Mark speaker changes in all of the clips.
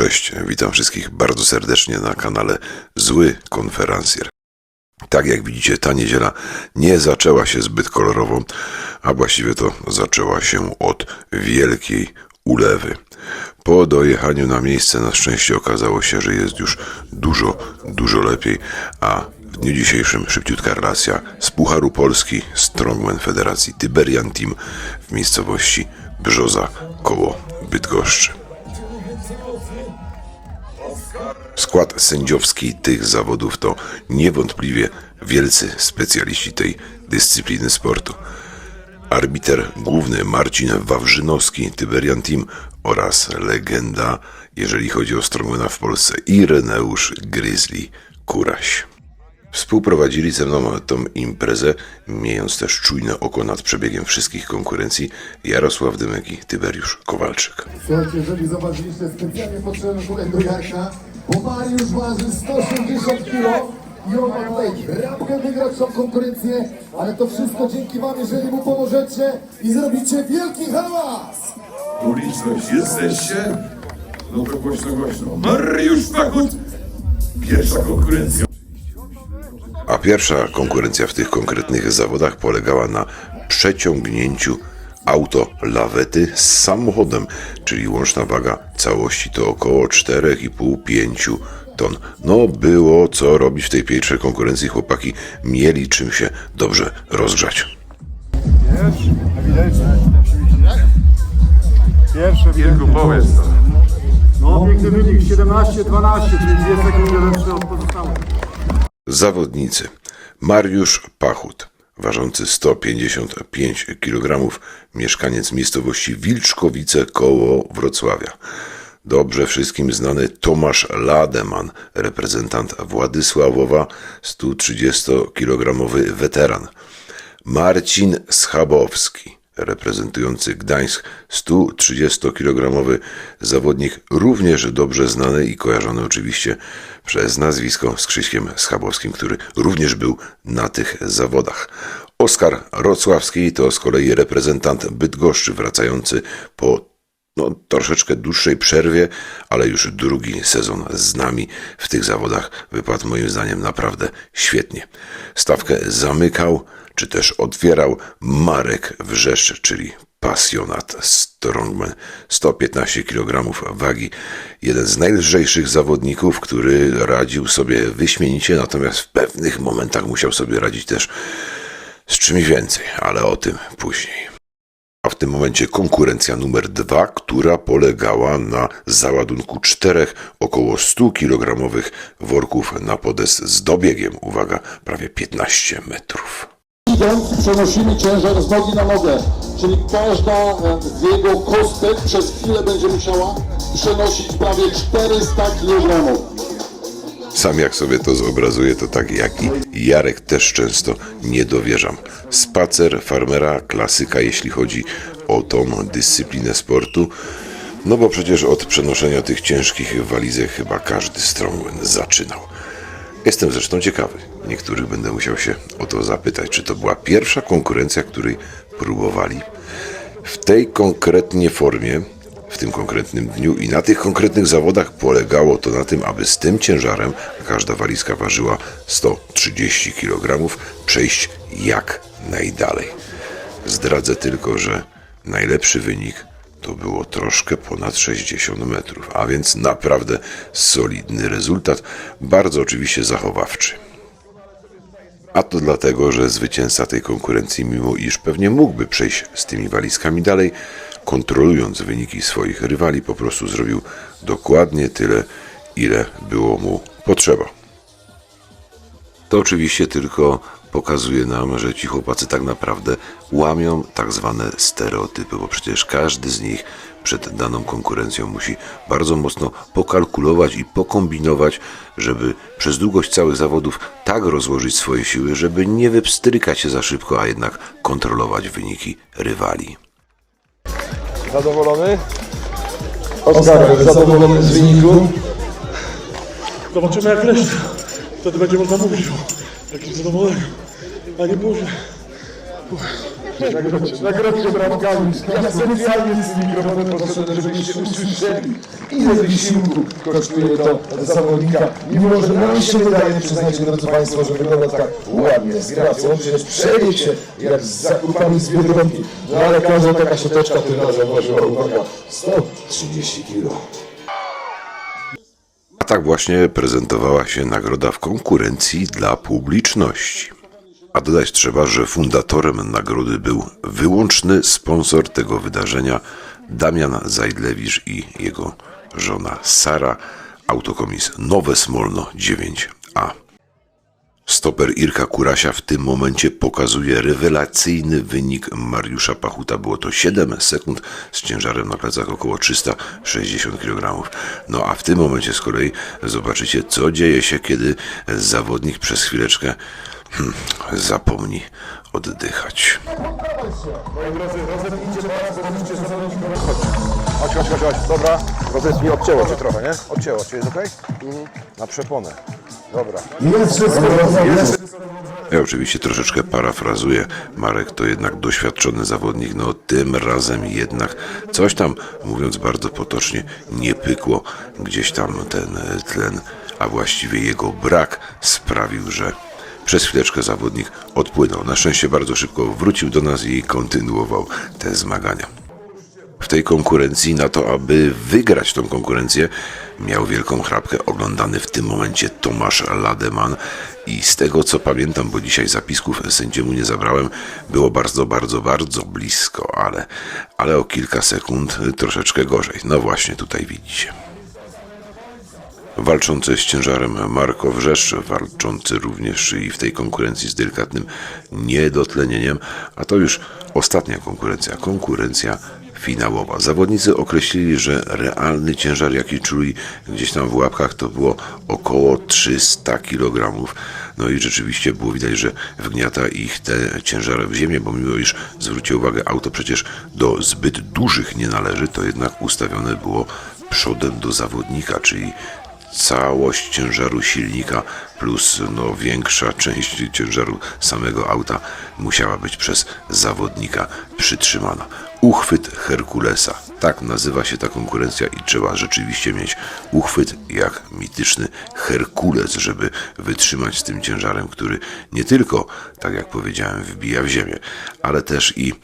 Speaker 1: Cześć, witam wszystkich bardzo serdecznie na kanale Zły Konferencjer. Tak jak widzicie, ta niedziela nie zaczęła się zbyt kolorowo, a właściwie to zaczęła się od wielkiej ulewy. Po dojechaniu na miejsce na szczęście okazało się, że jest już dużo, dużo lepiej, a w dniu dzisiejszym szybciutka relacja z Pucharu Polski Strongman Federacji Tyberian Team w miejscowości Brzoza koło Bydgoszczy. Skład sędziowski tych zawodów to niewątpliwie wielcy specjaliści tej dyscypliny sportu. Arbiter główny Marcin Wawrzynowski, Tyberian Team oraz legenda, jeżeli chodzi o strongmana w Polsce, Ireneusz Grizzly Kuraś. Współprowadzili ze mną tą imprezę, miejąc też czujne oko nad przebiegiem wszystkich konkurencji, Jarosław Dymek i Tyberiusz Kowalczyk.
Speaker 2: Słuchajcie, jeżeli zobaczyliście, specjalnie potrzebny tutaj do Jarka, bo Mariusz waży 180 kg i on ma tutaj ramkę wygrać tą konkurencję, ale to wszystko dzięki wam, jeżeli mu pomożecie i zrobicie wielki hałas!
Speaker 3: Publiczność, jesteście? No to głośno, głośno. Mariusz Pachut! Pierwsza konkurencja.
Speaker 1: A pierwsza konkurencja w tych konkretnych zawodach polegała na przeciągnięciu auto lawety z samochodem, czyli łączna waga całości to około 4,5-5 ton. No było co robić w tej pierwszej konkurencji, chłopaki mieli czym się dobrze rozgrzać.
Speaker 4: Pierwszy, ewidentnie, oczywiście. Pierwszy, ewidentnie.
Speaker 3: powiedz to.
Speaker 4: No, piękny wynik, 17-12, czyli dwie sekundy lepsze od pozostałych.
Speaker 1: Zawodnicy. Mariusz Pachut, ważący 155 kg, mieszkaniec miejscowości Wilczkowice koło Wrocławia. Dobrze wszystkim znany Tomasz Lademan, reprezentant Władysławowa, 130-kilogramowy weteran. Marcin Schabowski, reprezentujący Gdańsk, 130-kilogramowy zawodnik, również dobrze znany i kojarzony oczywiście przez nazwisko z Krzyśkiem Schabowskim, który również był na tych zawodach. Oskar Rocławski to z kolei reprezentant Bydgoszczy, wracający po no, troszeczkę dłuższej przerwie, ale już drugi sezon z nami w tych zawodach wypadł moim zdaniem naprawdę świetnie. Stawkę zamykał, czy też otwierał Marek Wrzeszcz, czyli pasjonat strongman. 115 kg wagi. Jeden z najlżejszych zawodników, który radził sobie wyśmienicie, natomiast w pewnych momentach musiał sobie radzić też z czymś więcej, ale o tym później. A w tym momencie konkurencja numer dwa, która polegała na załadunku czterech około 100 kilogramowych worków na podest z dobiegiem, uwaga, prawie 15 metrów.
Speaker 5: Idąc przenosimy ciężar z nogi na nogę, czyli każda e, z jego kostek przez chwilę będzie musiała przenosić prawie 400 kg.
Speaker 1: Sam jak sobie to zobrazuję, to tak jak i Jarek też często nie dowierzam. Spacer farmera, klasyka jeśli chodzi o tą dyscyplinę sportu. No bo przecież od przenoszenia tych ciężkich walizek chyba każdy strongman zaczynał. Jestem zresztą ciekawy. Niektórych będę musiał się o to zapytać, czy to była pierwsza konkurencja, której próbowali. W tej konkretnie formie, w tym konkretnym dniu i na tych konkretnych zawodach polegało to na tym, aby z tym ciężarem, a każda walizka ważyła 130 kg, przejść jak najdalej. Zdradzę tylko, że najlepszy wynik to było troszkę ponad 60 metrów, a więc naprawdę solidny rezultat, bardzo oczywiście zachowawczy. A to dlatego, że zwycięzca tej konkurencji, mimo iż pewnie mógłby przejść z tymi walizkami dalej, kontrolując wyniki swoich rywali, po prostu zrobił dokładnie tyle, ile było mu potrzeba. To oczywiście tylko pokazuje nam, że ci chłopacy tak naprawdę łamią tak zwane stereotypy, bo przecież każdy z nich przed daną konkurencją musi bardzo mocno pokalkulować i pokombinować, żeby przez długość całych zawodów tak rozłożyć swoje siły, żeby nie wypstrykać się za szybko, a jednak kontrolować wyniki rywali.
Speaker 4: Zadowolony?
Speaker 5: Oskar, zadowolony z wyniku?
Speaker 6: Zobaczymy jak reszta. Wtedy będzie można mówić o jakimś zadowoleniu. A nie. Uff. Nagrodźcie, bramkami. Ja specjalnie z mikrofonem podszedłem, żebyście usłyszeli, ile wysiłku kosztuje to zawodnika. Mimo, że nam się wydaje, przyznajcie drodzy Państwo, że wygląda tak ładnie, z gracją, przecież przeje się jak z zakupami z Biedronki. No ale każda taka siateczka tym razem ważyła, uwaga, 130 kg.
Speaker 1: Tak właśnie prezentowała się nagroda w konkurencji dla publiczności. A dodać trzeba, że fundatorem nagrody był wyłączny sponsor tego wydarzenia Damian Zajdlewicz i jego żona Sara, autokomis Nowe Smolno 9A. Stoper Irka Kurasia w tym momencie pokazuje rewelacyjny wynik Mariusza Pachuta. Było to 7 sekund z ciężarem na plecach około 360 kg. No a w tym momencie z kolei zobaczycie, co dzieje się, kiedy zawodnik przez chwileczkę hmm, zapomni oddychać.
Speaker 6: Moi drodzy, rozepnijcie pas, rozepnijcie zawodnika. Chodź, chodź, chodź, chodź, dobra. Rozepnij, odcięło cię trochę, nie? Odcięło cię, jest okej? Na przeponę. Dobra.
Speaker 2: Jest wszystko, jest
Speaker 1: Ja oczywiście troszeczkę parafrazuję. Marek to jednak doświadczony zawodnik, no tym razem jednak coś tam, mówiąc bardzo potocznie, nie pykło. Gdzieś tam ten e, tlen, a właściwie jego brak sprawił, że przez chwileczkę zawodnik odpłynął. Na szczęście bardzo szybko wrócił do nas i kontynuował te zmagania. Tej konkurencji, na to, aby wygrać tą konkurencję, miał wielką chrapkę oglądany w tym momencie Tomasz Lademan. I z tego co pamiętam, bo dzisiaj zapisków sędziemu nie zabrałem, było bardzo, bardzo, bardzo blisko, ale, ale o kilka sekund troszeczkę gorzej. No właśnie, tutaj widzicie. Walczący z ciężarem Marko Wrzeszcz, walczący również i w tej konkurencji z delikatnym niedotlenieniem, a to już ostatnia konkurencja, konkurencja finałowa. Zawodnicy określili, że realny ciężar, jaki czuli gdzieś tam w łapkach, to było około 300 kg. No i rzeczywiście było widać, że wgniata ich te ciężary w ziemię, bo mimo iż zwróćcie uwagę, auto przecież do zbyt dużych nie należy, to jednak ustawione było przodem do zawodnika, czyli całość ciężaru silnika plus no, większa część ciężaru samego auta musiała być przez zawodnika przytrzymana. Uchwyt Herkulesa. Tak nazywa się ta konkurencja i trzeba rzeczywiście mieć uchwyt jak mityczny Herkules, żeby wytrzymać z tym ciężarem, który nie tylko, tak jak powiedziałem, wbija w ziemię, ale też i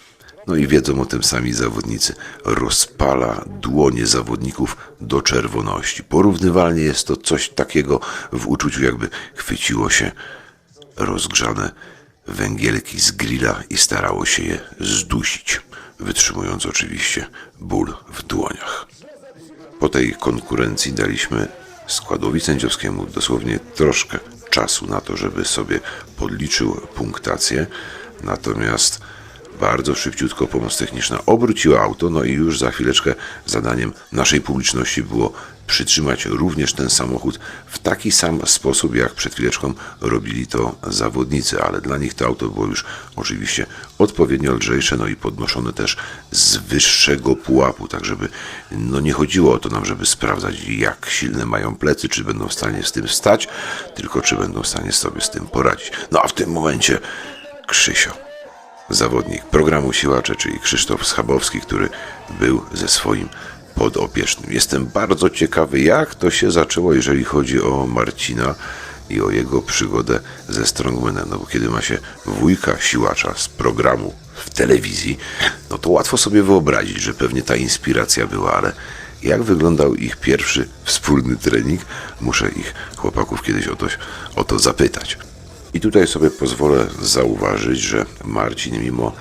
Speaker 1: no i wiedzą o tym sami zawodnicy. Rozpala dłonie zawodników do czerwoności. Porównywalnie jest to coś takiego w uczuciu, jakby chwyciło się rozgrzane węgielki z grilla i starało się je zdusić, wytrzymując oczywiście ból w dłoniach. Po tej konkurencji daliśmy składowi sędziowskiemu dosłownie troszkę czasu na to, żeby sobie podliczył punktację. Natomiast bardzo szybciutko pomoc techniczna obróciła auto, no i już za chwileczkę zadaniem naszej publiczności było przytrzymać również ten samochód w taki sam sposób, jak przed chwileczką robili to zawodnicy, ale dla nich to auto było już oczywiście odpowiednio lżejsze, no i podnoszone też z wyższego pułapu, tak żeby no nie chodziło o to nam, żeby sprawdzać jak silne mają plecy, czy będą w stanie z tym stać, tylko czy będą w stanie sobie z tym poradzić. No a w tym momencie Krzysio zawodnik programu Siłacze, czyli Krzysztof Schabowski, który był ze swoim podopiecznym. Jestem bardzo ciekawy, jak to się zaczęło, jeżeli chodzi o Marcina i o jego przygodę ze Strongmanem. No bo kiedy ma się wujka siłacza z programu w telewizji, no to łatwo sobie wyobrazić, że pewnie ta inspiracja była, ale jak wyglądał ich pierwszy wspólny trening, muszę ich chłopaków kiedyś o to, o to zapytać. I tutaj sobie pozwolę zauważyć, że Marcin, mimo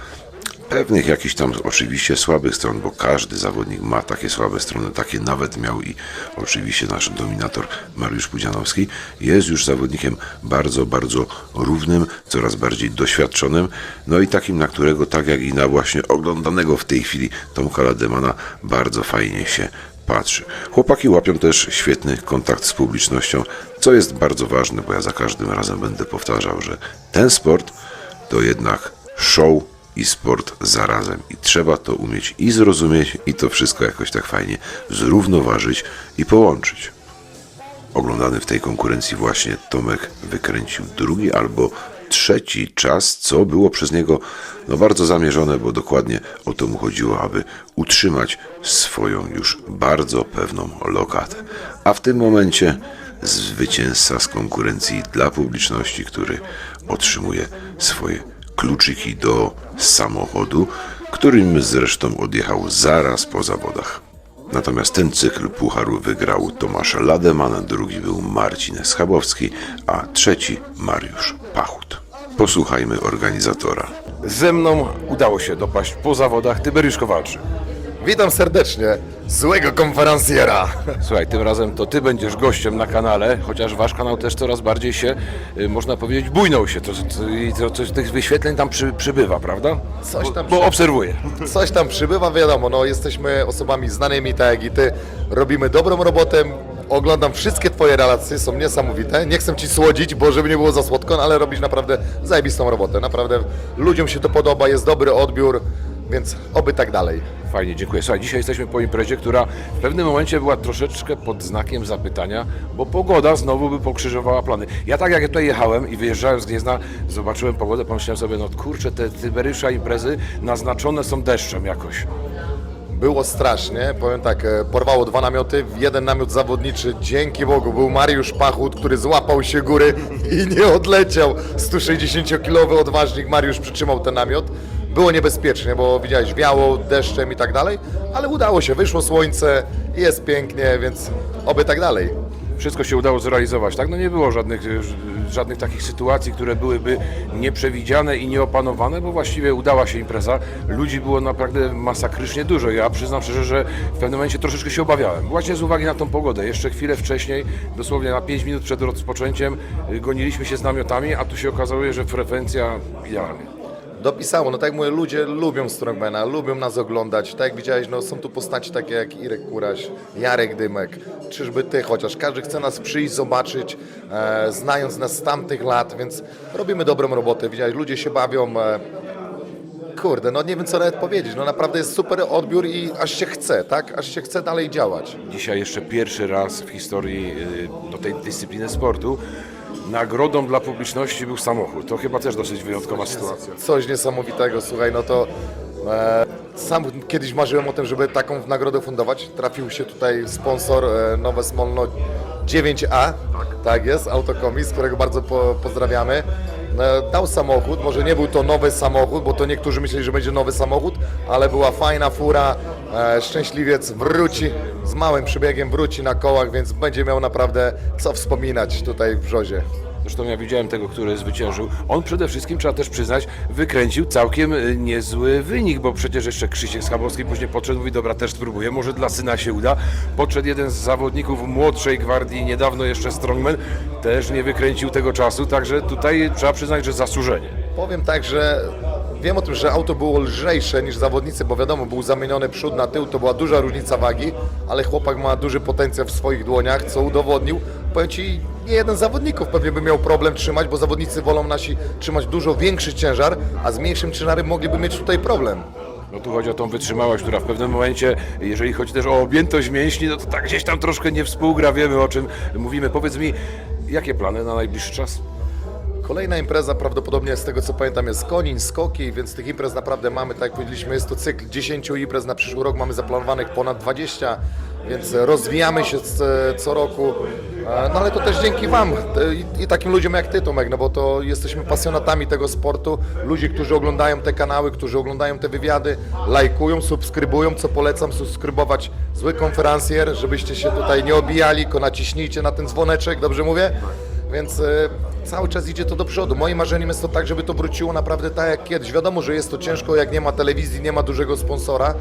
Speaker 1: pewnych jakichś tam oczywiście słabych stron, bo każdy zawodnik ma takie słabe strony, takie nawet miał i oczywiście nasz dominator Mariusz Pudzianowski, jest już zawodnikiem bardzo, bardzo równym, coraz bardziej doświadczonym, no i takim, na którego, tak jak i na właśnie oglądanego w tej chwili Tomka Lademana, bardzo fajnie się patrzy. Chłopaki łapią też świetny kontakt z publicznością, co jest bardzo ważne, bo ja za każdym razem będę powtarzał, że ten sport to jednak show i sport zarazem i trzeba to umieć i zrozumieć i to wszystko jakoś tak fajnie zrównoważyć i połączyć. Oglądany w tej konkurencji właśnie Tomek wykręcił drugi albo trzeci czas, co było przez niego no, bardzo zamierzone, bo dokładnie o to mu chodziło, aby utrzymać swoją już bardzo pewną lokatę. A w tym momencie zwycięzca z konkurencji dla publiczności, który otrzymuje swoje kluczyki do samochodu, którym zresztą odjechał zaraz po zawodach. Natomiast ten cykl pucharu wygrał Tomasz Lademan, drugi był Marcin Schabowski, a trzeci Mariusz Pachut. Posłuchajmy organizatora.
Speaker 7: Ze mną udało się dopaść po zawodach Tyberiusz Kowalczyk.
Speaker 8: Witam serdecznie, złego konferencjera.
Speaker 7: Słuchaj, tym razem to ty będziesz gościem na kanale, chociaż wasz kanał też coraz bardziej się, y, można powiedzieć, bujnął się. To, to, i to, to, tych wyświetleń tam przy, przybywa, prawda?
Speaker 8: Coś tam
Speaker 7: Bo
Speaker 8: przy-
Speaker 7: obserwuję.
Speaker 8: Coś tam przybywa, wiadomo, no jesteśmy osobami znanymi, tak jak i ty. Robimy dobrą robotę. Oglądam wszystkie twoje relacje, są niesamowite. Nie chcę ci słodzić, bo żeby nie było za słodko, no, ale robisz naprawdę zajebistą robotę. Naprawdę ludziom się to podoba, jest dobry odbiór, więc oby tak dalej.
Speaker 7: Fajnie, dziękuję. Słuchaj, dzisiaj jesteśmy po imprezie, która w pewnym momencie była troszeczkę pod znakiem zapytania, bo pogoda znowu by pokrzyżowała plany. Ja tak jak ja tutaj jechałem i wyjeżdżałem z Gniezna, zobaczyłem pogodę, pomyślałem sobie, no kurczę, te Tyberysza imprezy naznaczone są deszczem jakoś.
Speaker 8: Było strasznie, powiem tak, e, porwało dwa namioty, jeden namiot zawodniczy, dzięki Bogu, był Mariusz Pachut, który złapał się góry i nie odleciał. 160-kilowy odważnik Mariusz przytrzymał ten namiot. Było niebezpiecznie, bo widziałeś, wiało deszczem i tak dalej, ale udało się, wyszło słońce, jest pięknie, więc oby tak dalej.
Speaker 7: Wszystko się udało zrealizować, tak? No nie było żadnych, e, żadnych takich sytuacji, które byłyby nieprzewidziane i nieopanowane, bo właściwie udała się impreza. Ludzi było naprawdę masakrycznie dużo. Ja przyznam szczerze, że w pewnym momencie troszeczkę się obawiałem. Właśnie z uwagi na tą pogodę. Jeszcze chwilę wcześniej, dosłownie na 5 minut przed rozpoczęciem, y, goniliśmy się z namiotami, a tu się okazuje, że frekwencja idealnie.
Speaker 8: Dopisało, no tak jak mówię, ludzie lubią Strongmana, lubią nas oglądać. Tak jak widziałeś, no są tu postaci takie jak Irek Kuraś, Jarek Dymek, czyżby ty, chociaż każdy chce nas przyjść, zobaczyć, e, znając nas z tamtych lat, więc robimy dobrą robotę. Widziałeś, ludzie się bawią. E, kurde, no nie wiem co nawet powiedzieć, no naprawdę jest super odbiór i aż się chce, tak? Aż się chce dalej działać.
Speaker 7: Dzisiaj jeszcze pierwszy raz w historii y, do tej dyscypliny sportu nagrodą dla publiczności był samochód. To chyba też dosyć wyjątkowa sytuacja.
Speaker 8: Coś niesamowitego, słuchaj, no to e, sam kiedyś marzyłem o tym, żeby taką nagrodę fundować. Trafił się tutaj sponsor e, Nowe Smolno 9A, tak, tak jest, Autokomis, którego bardzo po, pozdrawiamy. E, dał samochód, może nie był to nowy samochód, bo to niektórzy myśleli, że będzie nowy samochód, ale była fajna fura, e, szczęśliwiec wróci, z małym przybiegiem wróci na kołach, więc będzie miał naprawdę co wspominać tutaj w Brzozie.
Speaker 7: Zresztą ja widziałem tego, który zwyciężył. On przede wszystkim, trzeba też przyznać, wykręcił całkiem y, niezły wynik, bo przecież jeszcze Krzysiek Schabowski później podszedł, mówi, dobra, też spróbuję, może dla syna się uda. Podszedł jeden z zawodników młodszej gwardii, niedawno jeszcze Strongman, też nie wykręcił tego czasu, także tutaj trzeba przyznać, że zasłużenie.
Speaker 8: Powiem tak, że wiem o tym, że auto było lżejsze niż zawodnicy, bo wiadomo, był zamieniony przód na tył, to była duża różnica wagi, ale chłopak ma duży potencjał w swoich dłoniach, co udowodnił. Powiem Ci, nie jeden z zawodników pewnie by miał problem trzymać, bo zawodnicy wolą nasi trzymać dużo większy ciężar, a z mniejszym ciężarem mogliby mieć tutaj problem.
Speaker 7: No tu chodzi o tą wytrzymałość, która w pewnym momencie, jeżeli chodzi też o objętość mięśni, no to tak gdzieś tam troszkę nie współgra, wiemy o czym mówimy. Powiedz mi, jakie plany na najbliższy czas?
Speaker 8: Kolejna impreza prawdopodobnie z tego co pamiętam jest Konin, Skoki, więc tych imprez naprawdę mamy, tak jak powiedzieliśmy, jest to cykl 10 imprez na przyszły rok, mamy zaplanowanych ponad 20, więc rozwijamy się co roku, E, no ale to też dzięki Wam e, i, takim ludziom jak Ty Tomek, no bo to jesteśmy pasjonatami tego sportu, ludzie, którzy oglądają te kanały, którzy oglądają te wywiady, lajkują, subskrybują, co polecam, subskrybować Zły Konferencjer, żebyście się tutaj nie obijali, tylko naciśnijcie na ten dzwoneczek, dobrze mówię? Więc e, cały czas idzie to do przodu. Moim marzeniem jest to tak, żeby to wróciło naprawdę tak jak kiedyś. Wiadomo, że jest to ciężko, jak nie ma telewizji, nie ma dużego sponsora.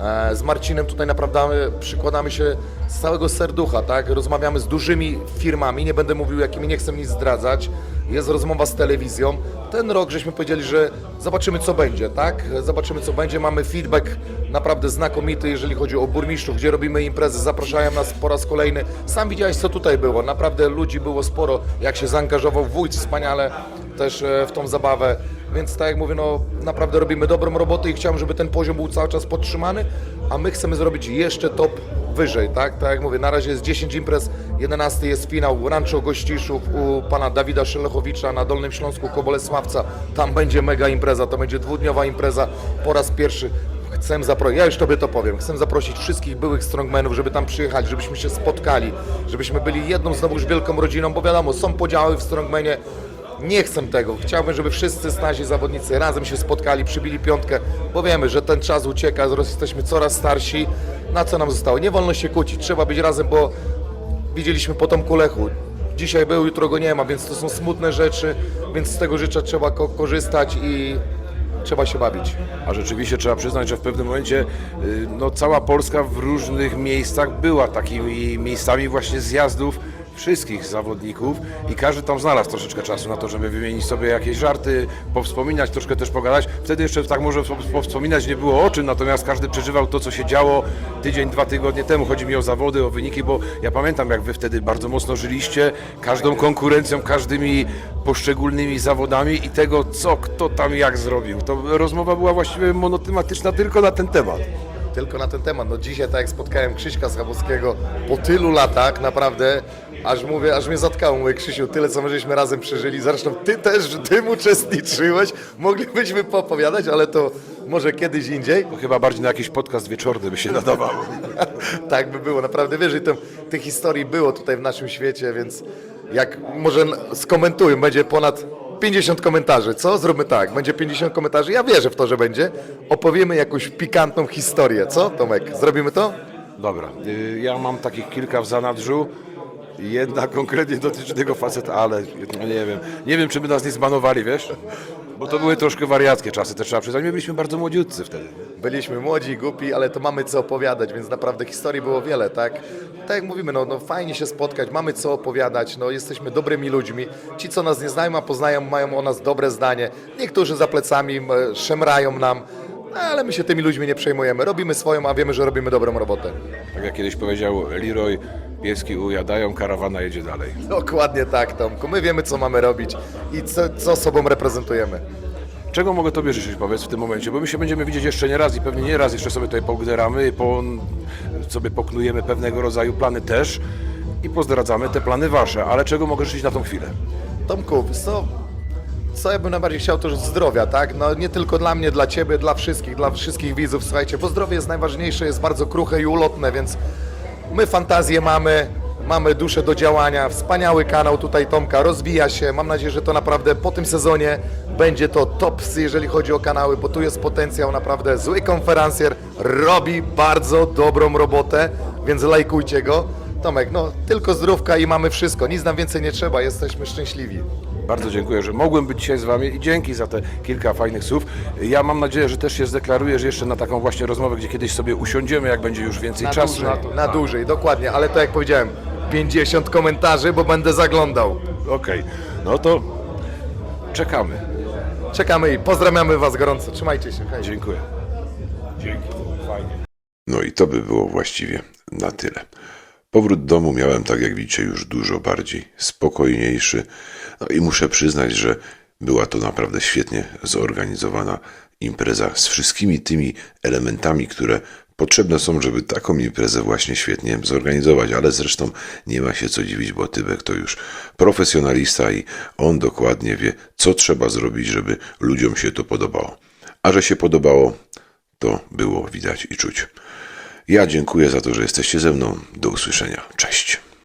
Speaker 8: E, z Marcinem tutaj naprawdę przykładamy się z całego serducha, tak? Rozmawiamy z dużymi firmami, nie będę mówił jakimi, nie chcę nic zdradzać. Jest rozmowa z telewizją. Ten rok żeśmy powiedzieli, że zobaczymy co będzie, tak? Zobaczymy co będzie. Mamy feedback naprawdę znakomity, jeżeli chodzi o burmistrzów, gdzie robimy imprezy, zapraszają nas po raz kolejny. Sam widziałeś co tutaj było, naprawdę ludzi było sporo, jak się zaangażował wójt wspaniale też e, w tą zabawę. Więc tak jak mówię, no naprawdę robimy dobrą robotę i chciałem, żeby ten poziom był cały czas podtrzymany, a my chcemy zrobić jeszcze top wyżej, tak? Tak jak mówię, na razie jest 10 imprez, 11 jest finał Rancho Gościszów u pana Dawida Szelechowicza na Dolnym Śląsku Kobolesławca. Tam będzie mega impreza, to będzie dwudniowa impreza po raz pierwszy. Chcę zaprosić, ja już Tobie to powiem, chcę zaprosić wszystkich byłych strongmenów, żeby tam przyjechać, żebyśmy się spotkali, żebyśmy byli jedną znowuż wielką rodziną, bo wiadomo, są podziały w strongmenie, nie chcę tego. Chciałbym, żeby wszyscy nasi zawodnicy razem się spotkali, przybili piątkę, bo wiemy, że ten czas ucieka, jesteśmy coraz starsi. Na co nam zostało? Nie wolno się kłócić, trzeba być razem, bo widzieliśmy po Tomku Lechu. Dzisiaj był, jutro go nie ma, więc to są smutne rzeczy, więc z tego życzę trzeba ko- korzystać i trzeba się bawić.
Speaker 7: A rzeczywiście trzeba przyznać, że w pewnym momencie y, no, cała Polska w różnych miejscach była takimi miejscami właśnie zjazdów wszystkich zawodników i każdy tam znalazł troszeczkę czasu na to, żeby wymienić sobie jakieś żarty, powspominać, troszkę też pogadać. Wtedy jeszcze tak może powspominać nie było o czym, natomiast każdy przeżywał to, co się działo tydzień, dwa tygodnie temu. Chodzi mi o zawody, o wyniki, bo ja pamiętam, jak wy wtedy bardzo mocno żyliście, każdą konkurencją, każdymi poszczególnymi zawodami i tego, co kto tam jak zrobił. To rozmowa była właściwie monotematyczna tylko na ten temat.
Speaker 8: Tylko na ten temat. No dzisiaj, tak jak spotkałem Krzyśka Schabowskiego po tylu latach, naprawdę, aż mówię, aż mnie zatkało. Mówię, Krzysiu, tyle co my żeśmy razem przeżyli. Zresztą ty też w tym uczestniczyłeś. Moglibyśmy poopowiadać, ale to może kiedyś indziej.
Speaker 7: To chyba bardziej na jakiś podcast wieczorny by się nadawało.
Speaker 8: tak by było, naprawdę wierzę, to, tych historii było tutaj w naszym świecie, więc jak może skomentuję, będzie ponad 50 komentarzy, co? Zróbmy tak, będzie 50 komentarzy, ja wierzę w to, że będzie. Opowiemy jakąś pikantną historię, co Tomek? Zrobimy to?
Speaker 7: Dobra, y, ja mam takich kilka w zanadrzu. Jedna konkretnie dotyczy tego faceta, ale no nie wiem. Nie wiem, czy by nas nie zbanowali, wiesz? Bo to były troszkę wariackie czasy, też trzeba przyznać. My byliśmy bardzo młodziutcy wtedy.
Speaker 8: Byliśmy młodzi, głupi, ale to mamy co opowiadać, więc naprawdę historii było wiele, tak? Tak jak mówimy, no, no fajnie się spotkać, mamy co opowiadać, no jesteśmy dobrymi ludźmi. Ci, co nas nie znają, a poznają, mają o nas dobre zdanie. Niektórzy za plecami m, szemrają nam, no, ale my się tymi ludźmi nie przejmujemy. Robimy swoją, a wiemy, że robimy dobrą robotę.
Speaker 7: Tak jak kiedyś powiedział Leroy, pieski ujadają, karawana jedzie dalej.
Speaker 8: Dokładnie tak, Tomku. My wiemy, co mamy robić i co, co sobą reprezentujemy.
Speaker 7: Czego mogę Tobie życzyć, powiedz, w tym momencie? Bo my się będziemy widzieć jeszcze nie raz i pewnie nie raz jeszcze sobie tutaj pogderamy, po, sobie poknujemy pewnego rodzaju plany też i pozdradzamy te plany Wasze. Ale czego mogę życzyć na tą chwilę?
Speaker 8: Tomku, co, co ja bym najbardziej chciał, to zdrowia, tak? No nie tylko dla mnie, dla Ciebie, dla wszystkich, dla wszystkich widzów, słuchajcie, bo zdrowie jest najważniejsze, jest bardzo kruche i ulotne, więc my fantazję mamy, mamy duszę do działania, wspaniały kanał tutaj Tomka, rozwija się, mam nadzieję, że to naprawdę po tym sezonie będzie to tops, jeżeli chodzi o kanały, bo tu jest potencjał, naprawdę zły konferencjer, robi bardzo dobrą robotę, więc lajkujcie go. Tomek, no tylko zdrówka i mamy wszystko, nic nam więcej nie trzeba, jesteśmy szczęśliwi.
Speaker 7: Bardzo dziękuję, że mogłem być dzisiaj z Wami i dzięki za te kilka fajnych słów. Ja mam nadzieję, że też się zdeklarujesz jeszcze na taką właśnie rozmowę, gdzie kiedyś sobie usiądziemy, jak będzie już więcej
Speaker 8: Na
Speaker 7: czasu.
Speaker 8: dłużej, na dłużej, dokładnie, ale to jak powiedziałem, 50 komentarzy, bo będę zaglądał.
Speaker 7: Okej, no to czekamy.
Speaker 8: Czekamy i pozdrawiamy Was gorąco. Trzymajcie się. Hej.
Speaker 7: Dziękuję. Dzięki. Fajnie.
Speaker 1: No i to by było właściwie na tyle. Powrót do domu miałem, tak jak widzicie, już dużo bardziej spokojniejszy. No i muszę przyznać, że była to naprawdę świetnie zorganizowana impreza z wszystkimi tymi elementami, które potrzebne są, żeby taką imprezę właśnie świetnie zorganizować. Ale zresztą nie ma się co dziwić, bo Tybek to już profesjonalista i on dokładnie wie, co trzeba zrobić, żeby ludziom się to podobało. A że się podobało, to było widać i czuć. Ja dziękuję za to, że jesteście ze mną. Do usłyszenia. Cześć.